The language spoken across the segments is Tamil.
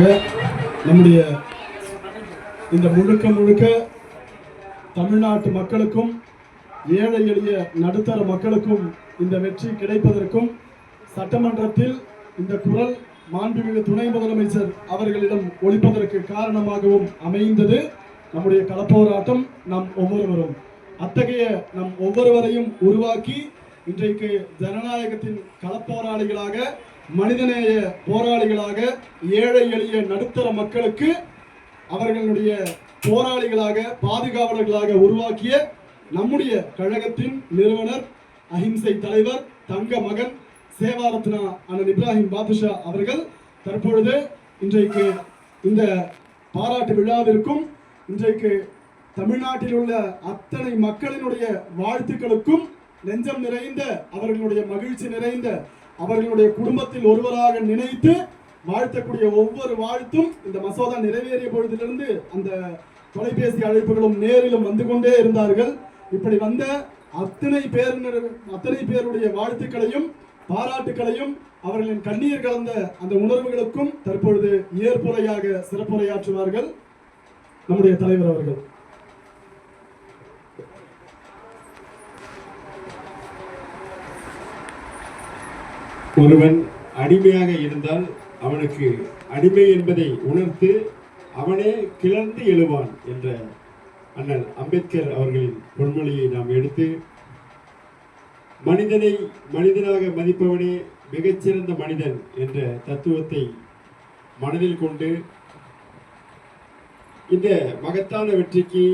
நம்முடைய இந்த முழுக்க முழுக்க தமிழ்நாட்டு மக்களுக்கும் ஏழை எளிய நடுத்தர மக்களுக்கும் இந்த வெற்றி கிடைப்பதற்கும் சட்டமன்றத்தில் இந்த குரல் மாண்புமிகு துணை முதலமைச்சர் அவர்களிடம் ஒழிப்பதற்கு காரணமாகவும் அமைந்தது. நம்முடைய களப்போராட்டம் நம் ஒவ்வொருவரும் அத்தகைய நம் ஒவ்வொருவரையும் உருவாக்கி இன்றைக்கு ஜனநாயகத்தின் களப்போராளிகளாக மனிதநேய போராளிகளாக ஏழை எளிய நடுத்தர மக்களுக்கு அவர்களுடைய போராளிகளாக பாதுகாவலர்களாக உருவாக்கிய நம்முடைய கழகத்தின் நிறுவனர் அஹிம்சை தலைவர் தங்க மகன் சேவாரத்னா அண்ணன் இப்ராஹிம் பாதுஷா அவர்கள் தற்பொழுது இன்றைக்கு இந்த பாராட்டு விழாவிற்கும் இன்றைக்கு தமிழ்நாட்டில் உள்ள அத்தனை மக்களினுடைய வாழ்த்துக்களுக்கும் நெஞ்சம் நிறைந்த அவர்களுடைய மகிழ்ச்சி நிறைந்த அவர்களுடைய குடும்பத்தில் ஒருவராக நினைத்து வாழ்த்தக்கூடிய ஒவ்வொரு வாழ்த்தும் இந்த மசோதா நிறைவேறிய பொழுதிலிருந்து அந்த தொலைபேசி அழைப்புகளும் நேரிலும் வந்து கொண்டே இருந்தார்கள். இப்படி வந்த அத்தனை பேர் அத்தனை பேருடைய வாழ்த்துக்களையும் பாராட்டுக்களையும் அவர்களின் கண்ணீர் கலந்த அந்த உணர்வுகளுக்கும் தற்பொழுது ஏற்புரையாக சிறப்புரையாற்றுவார்கள். நம்முடைய தலைவர் அவர்கள். ஒருவன் அடிமையாக இருந்தால் அவனுக்கு அடிமை என்பதை உணர்த்து அவனே கிளர்ந்து எழுவான் என்ற அண்ணல் அம்பேத்கர் அவர்களின் பொன்மொழியை நாம் எடுத்து மனிதனை மனிதனாக மதிப்பவனே மிகச்சிறந்த மனிதன் என்ற தத்துவத்தை மனதில் கொண்டு இந்த மகத்தான வெற்றிக்கு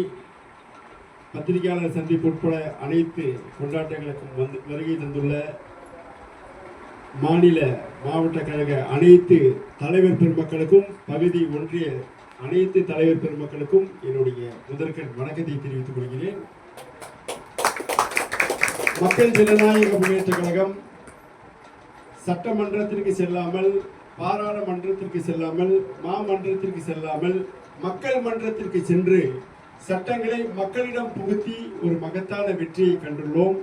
பத்திரிகையாளர் சந்திப்பு உட்பட அனைத்து கொண்டாட்டங்களுக்கும் வந்து வருகை தந்துள்ள மாநில மாவட்ட கழக அனைத்து தலைவர் பெருமக்களுக்கும் பகுதி ஒன்றிய அனைத்து தலைவர் பெருமக்களுக்கும் என்னுடைய முதற்கண் வணக்கத்தை தெரிவித்துக் கொள்கிறேன். மக்கள் ஜனநாயக முன்னேற்ற கழகம் சட்டமன்றத்திற்கு செல்லாமல் பாராளுமன்றத்திற்கு செல்லாமல் மாமன்றத்திற்கு செல்லாமல் மக்கள் மன்றத்திற்கு சென்று சட்டங்களை மக்களிடம் புகுத்தி ஒரு மகத்தான வெற்றியை கண்டுள்ளோம்.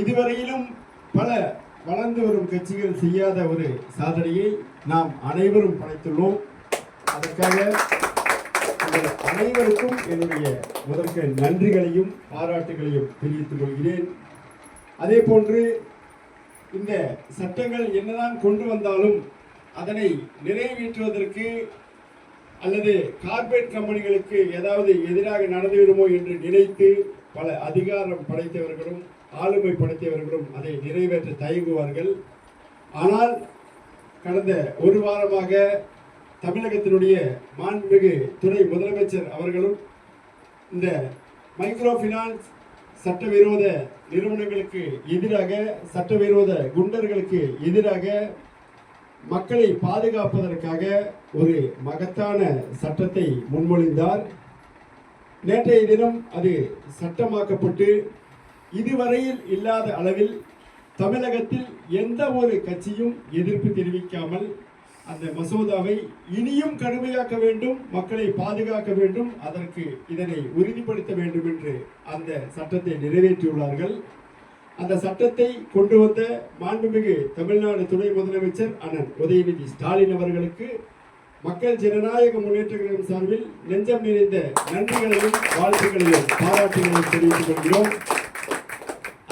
இதுவரையிலும் பல வளர்ந்து வரும் கட்சிகள் செய்யாத ஒரு சாதனையை நாம் அனைவரும் படைத்துள்ளோம். அதற்காக அனைவருக்கும் என்னுடைய முதற்க நன்றிகளையும் பாராட்டுகளையும் தெரிவித்துக் கொள்கிறேன். அதே போன்று இந்த சட்டங்கள் என்னதான் கொண்டு வந்தாலும் அதனை நிறைவேற்றுவதற்கு அல்லது கார்ப்பரேட் கம்பெனிகளுக்கு ஏதாவது எதிராக நடந்துவிடுமோ என்று நினைத்து பல அதிகாரம் படைத்தவர்களும் ஆளுமை அதை நிறைவேற்ற தயங்குவார்கள். ஆனால் கடந்த ஒரு வாரமாக தமிழகத்தினுடைய மாண்புமிகு துணை முதலமைச்சர் அவர்களும் இந்த மைக்ரோ ஃபினான்ஸ் சட்டவிரோத நிறுவனங்களுக்கு எதிராக சட்டவிரோத குண்டர்களுக்கு எதிராக மக்களை பாதுகாப்பதற்காக ஒரு மகத்தான சட்டத்தை முன்மொழிந்தார். நேற்றைய தினம் அது சட்டமாக்கப்பட்டு இதுவரையில் இல்லாத அளவில் தமிழகத்தில் எந்த ஒரு கட்சியும் எதிர்ப்பு தெரிவிக்காமல் அந்த மசோதாவை இனியும் கடுமையாக்க வேண்டும் மக்களை பாதுகாக்க வேண்டும் அதற்கு இதனை உறுதிப்படுத்த வேண்டும் என்று அந்த சட்டத்தை நிறைவேற்றியுள்ளார்கள். அந்த சட்டத்தை கொண்டு வந்த மாண்புமிகு தமிழ்நாடு துணை முதலமைச்சர் அண்ணன் உதயநிதி ஸ்டாலின் அவர்களுக்கு மக்கள் ஜனநாயக முன்னேற்ற கழகம் சார்பில் நெஞ்சம் நிறைந்த நன்றிகளையும் வாழ்த்துக்களையும் பாராட்டுகளையும் தெரிவித்துக் கொள்கிறோம்.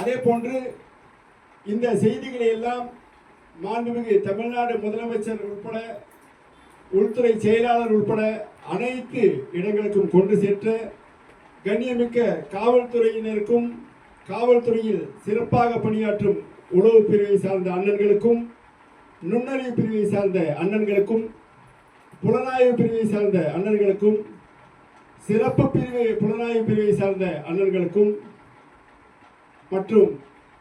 அதே போன்று இந்த செய்திகளை எல்லாம் மாண்புமிகு தமிழ்நாடு முதலமைச்சர் உட்பட உள்துறை செயலாளர் உட்பட அனைத்து இடங்களுக்கும் கொண்டு சென்ற கண்ணியமிக்க காவல்துறையினருக்கும் காவல்துறையில் சிறப்பாக பணியாற்றும் உளவு பிரிவை சார்ந்த அண்ணன்களுக்கும் நுண்ணறிவு பிரிவை சார்ந்த அண்ணன்களுக்கும் புலனாய்வு பிரிவை சார்ந்த அண்ணன்களுக்கும் சிறப்பு பிரிவு புலனாய்வு பிரிவை சார்ந்த அண்ணன்களுக்கும் மற்றும்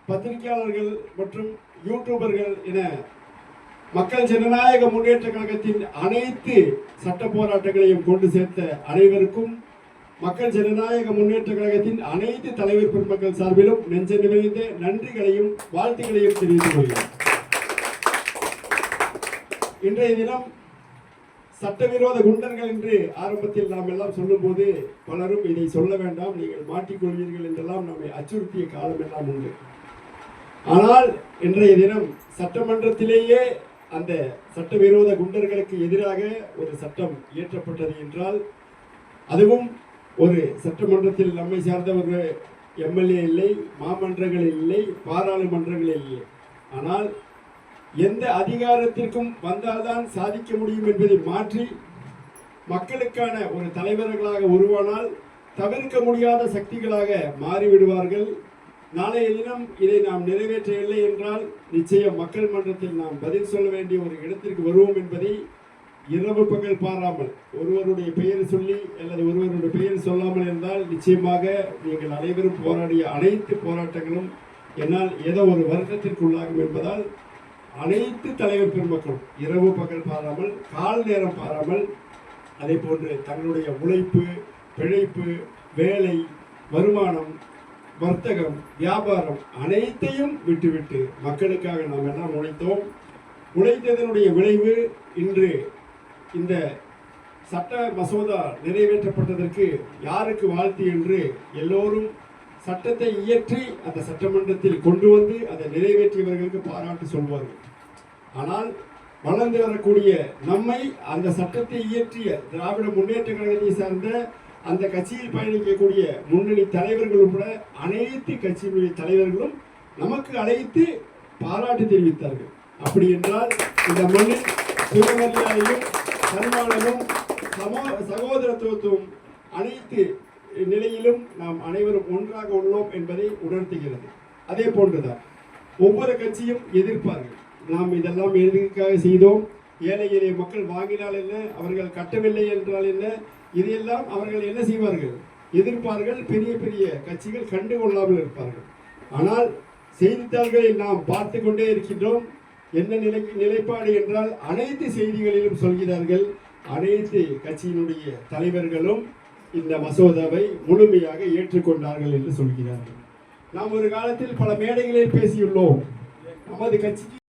பத்திரிகையாளர்கள் மற்றும் யூடியூபர்கள் என மக்கள் ஜனநாயக முன்னேற்ற கழகத்தின் அனைத்து சட்ட போராட்டங்களையும் கொண்டு சேர்த்த அனைவருக்கும் மக்கள் ஜனநாயக முன்னேற்ற கழகத்தின் அனைத்து தலைவர் பெருமக்கள் சார்பிலும் நெஞ்ச நிறைந்த நன்றிகளையும் வாழ்த்துக்களையும் தெரிவித்துக் கொள்கிறேன். இன்றைய தினம் சட்டவிரோத குண்டர்கள் என்று ஆரம்பத்தில் நாம் எல்லாம் சொல்லும்போது பலரும் இதை சொல்ல வேண்டாம் நீங்கள் மாட்டிக்கொள்வீர்கள் என்றெல்லாம் நம்மை அச்சுறுத்திய காலம் எல்லாம் உண்டு. ஆனால் இன்றைய தினம் சட்டமன்றத்திலேயே அந்த சட்டவிரோத குண்டர்களுக்கு எதிராக ஒரு சட்டம் இயற்றப்பட்டது என்றால் அதுவும் ஒரு சட்டமன்றத்தில் நம்மை சார்ந்த ஒரு எம்எல்ஏ இல்லை மாமன்றங்களில் இல்லை பாராளுமன்றங்களில் இல்லை. ஆனால் எந்த அதிகாரத்திற்கும் வந்தால்தான் சாதிக்க முடியும் என்பதை மாற்றி மக்களுக்கான ஒரு தலைவர்களாக உருவானால் தவிர்க்க முடியாத சக்திகளாக மாறிவிடுவார்கள். நாளைய தினம் இதை நாம் நிறைவேற்றவில்லை என்றால் நிச்சயம் மக்கள் மன்றத்தில் நாம் பதில் சொல்ல வேண்டிய ஒரு இடத்திற்கு வருவோம் என்பதை இரவு பகல் பாராமல் ஒருவருடைய பெயர் சொல்லி அல்லது ஒருவருடைய பெயர் சொல்லாமல் இருந்தால் நிச்சயமாக நீங்கள் அனைவரும் போராடிய அனைத்து போராட்டங்களும் என்னால் ஏதோ ஒரு வருத்தத்திற்கு உள்ளாகும் என்பதால் அனைத்து தலைவர் பெருமக்களும் இரவு பகல் பாராமல் கால் நேரம் பாராமல் அதே போன்று தங்களுடைய உழைப்பு பிழைப்பு வேலை வருமானம் வர்த்தகம் வியாபாரம் அனைத்தையும் விட்டுவிட்டு மக்களுக்காக நாம் எல்லாம் உழைத்தோம். உழைத்ததனுடைய விளைவு இன்று இந்த சட்ட மசோதா நிறைவேற்றப்பட்டதற்கு யாருக்கு வாழ்த்து என்று எல்லோரும் சட்டத்தை இயற்றி அந்த சட்டமன்றத்தில் கொண்டு வந்து அதை நிறைவேற்றியவர்களுக்கு பாராட்டு சொல்வார்கள். ஆனால் வளர்ந்து வரக்கூடிய நம்மை அந்த சட்டத்தை இயற்றிய திராவிட முன்னேற்ற கழகத்தை சார்ந்த அந்த கட்சியில் பயணிக்கக்கூடிய முன்னணி தலைவர்கள் உட்பட அனைத்து கட்சியினுடைய தலைவர்களும் நமக்கு அழைத்து பாராட்டு தெரிவித்தார்கள். அப்படி என்றால் இந்த மண்ணில் சுயமரியாதையும் சன்மானமும் சமோ சகோதரத்துவத்துவம் அனைத்து நிலையிலும் நாம் அனைவரும் ஒன்றாக உள்ளோம் என்பதை உணர்த்துகிறது. அதே போன்றுதான் ஒவ்வொரு கட்சியும் எதிர்ப்பார்கள். நாம் இதெல்லாம் எதற்காக செய்தோம்? ஏழை எளிய மக்கள் வாங்கினால் என்ன? அவர்கள் கட்டவில்லை என்றால் என்ன? இதையெல்லாம் அவர்கள் என்ன செய்வார்கள்? எதிர்ப்பார்கள். பெரிய பெரிய கட்சிகள் கண்டு கொள்ளாமல் இருப்பார்கள். ஆனால் செய்தித்தாள்களில் நாம் பார்த்து கொண்டே இருக்கின்றோம். என்ன நிலை நிலைப்பாடு என்றால் அனைத்து செய்திகளிலும் சொல்கிறார்கள். அனைத்து கட்சியினுடைய தலைவர்களும் இந்த மசோதாவை முழுமையாக ஏற்றுக்கொண்டார்கள் என்று சொல்கிறார்கள். நாம் ஒரு காலத்தில் பல மேடைகளில் பேசியுள்ளோம். நமது கட்சிக்கு